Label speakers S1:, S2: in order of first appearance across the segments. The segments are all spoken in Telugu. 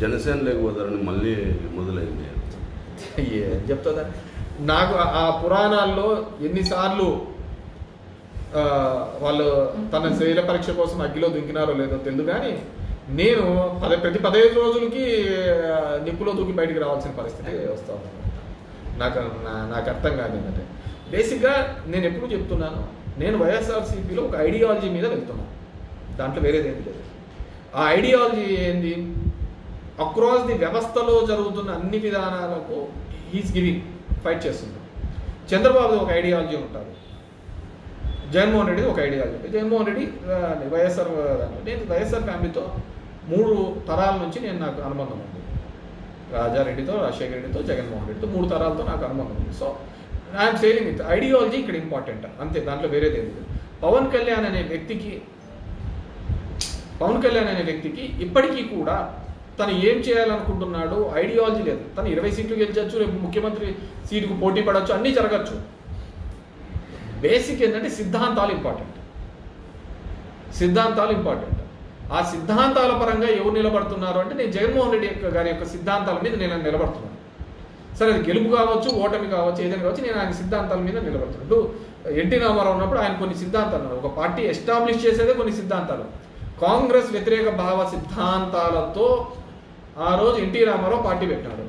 S1: జనసేన లేకపోతారని మళ్ళీ మొదలైంది.
S2: ఏం చెప్తుందా? నాకు ఆ- పురాణాల్లో ఎన్నిసార్లు ఆ, వాళ్ళు తన శైల పరీక్ష కోసం అగ్గిలో దుంకినారో లేదో తెలియదు కానీ నేను పద ప్రతి పదహైదు రోజులకి నిప్పులో దూకి బయటికి రావాల్సిన పరిస్థితి వస్తా ఉంది. నాకు నా- నాకు అర్థం కాదు ఏంటంటే. బేసిక్గా నేను ఎప్పుడు చెప్తున్నాను నేను వైఎస్ఆర్సీపీలో ఒక ఐడియాలజీ మీద వెళ్తున్నాను. దాంట్లో వేరేది ఏంటి లేదు. ఆ ఐడియాలజీ ఏంది? అక్రాస్ ది వ్యవస్థలో జరుగుతున్న అన్ని విధానాలకు ఈజ్ గివింగ్ ఫైట్ చేస్తున్నాడు చంద్రబాబు ఒక ఐడియాలజీ ఉంటుంది జగన్మోహన్ రెడ్డి ఒక ఐడియాలజీ ఉంటుంది జగన్మోహన్ రెడ్డి వైఎస్ఆర్ నేను వైఎస్ఆర్ ఫ్యామిలీతో మూడు తరాల నుంచి నేను నాకు అనుబంధం ఉంది. రాజారెడ్డితో రాజశేఖర రెడ్డితో జగన్మోహన్ రెడ్డితో మూడు తరాలతో నాకు అనుబంధం ఉంది. So I'm saving with ideology ఇక్కడ ఇంపార్టెంట్ అంతే దాంట్లో వేరేది ఏం లేదు. పవన్ కళ్యాణ్ అనే వ్యక్తికి పవన్ కళ్యాణ్ అనే వ్యక్తికి ఇప్పటికీ కూడా తను ఏం చేయాలనుకుంటున్నాడు ఐడియాలజీ లేదు. తను ఇరవై సీట్లు గెలిచచ్చు రేపు ముఖ్యమంత్రి సీటుకు పోటీ పడవచ్చు అన్నీ జరగచ్చు. బేసిక్ ఏంటంటే సిద్ధాంతాలు ఇంపార్టెంట్. సిద్ధాంతాలు ఇంపార్టెంట్. ఆ సిద్ధాంతాల పరంగా ఎవరు నిలబడుతున్నారు అంటే నేను జగన్మోహన్ రెడ్డి యొక్క గారి యొక్క సిద్ధాంతాల మీద నేను నిలబడుతున్నాను. సరే అది గెలుపు కావచ్చు ఓటమి కావచ్చు ఏదైనా కావచ్చు నేను ఆయన సిద్ధాంతాల మీద నిలబడుతున్నాను. ఎన్టీ రామారావు ఉన్నప్పుడు ఆయన కొన్ని సిద్ధాంతాలు ఒక పార్టీ ఎస్టాబ్లిష్ చేసేదే కొన్ని సిద్ధాంతాలు. కాంగ్రెస్ వ్యతిరేక భావ సిద్ధాంతాలతో ఆ రోజు ఎన్టీ రామారావు పార్టీ పెట్టాడు.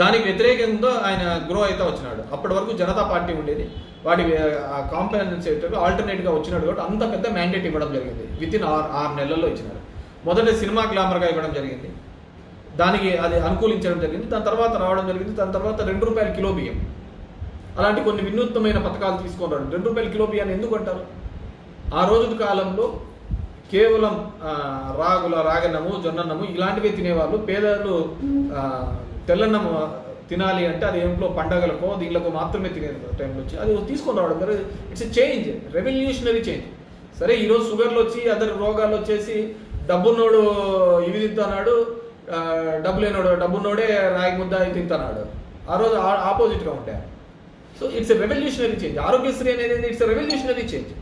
S2: దానికి వ్యతిరేకంగా ఆయన గ్రో అయితే వచ్చినాడు. అప్పటి వరకు జనతా పార్టీ ఉండేది. వాటి కాంపెన్సేటర్ ఆల్టర్నేట్గా వచ్చినాడు కాబట్టి అంత పెద్ద మ్యాండేట్ ఇవ్వడం జరిగింది. విత్ ఇన్ ఆరు ఆరు నెలల్లో ఇచ్చినారు మొదట సినిమా గ్లామర్గా ఇవ్వడం జరిగింది. దానికి అది అనుకూలించడం జరిగింది. దాని తర్వాత రావడం జరిగింది. దాని తర్వాత రెండు రూపాయల కిలో బియ్యం. అలాంటి కొన్ని వినూత్నమైన పథకాలు తీసుకొని రెండు రూపాయల కిలో బియ్యాన్ని ఎందుకు అంటారు? ఆ రోజు కాలంలో కేవలం రాగుల రాగన్నము జొన్నన్నము ఇలాంటివే తినేవాళ్ళు. పేదలు తెల్లన్నము తినాలి అంటే అది ఏంట్లో పండగలకో దీనికో మాత్రమే తినే టైంలో వచ్చి. అది తీసుకొని రావడం it's a change revolutionary change సరే ఈరోజు షుగర్లు వచ్చి అదర్ రోగాలు వచ్చేసి డబ్బున్నోడు ఇవి తింటున్నాడు డబ్బు లేనోడు డబ్బున్నోడే రాగి ముద్ద ఇది తింటున్నాడు. ఆ రోజు ఆపోజిట్గా ఉంటాయి. So it's a revolutionary change Aarogyasri అనేది ఇట్స్ ఎ రెవల్యూషనరీ చేంజ్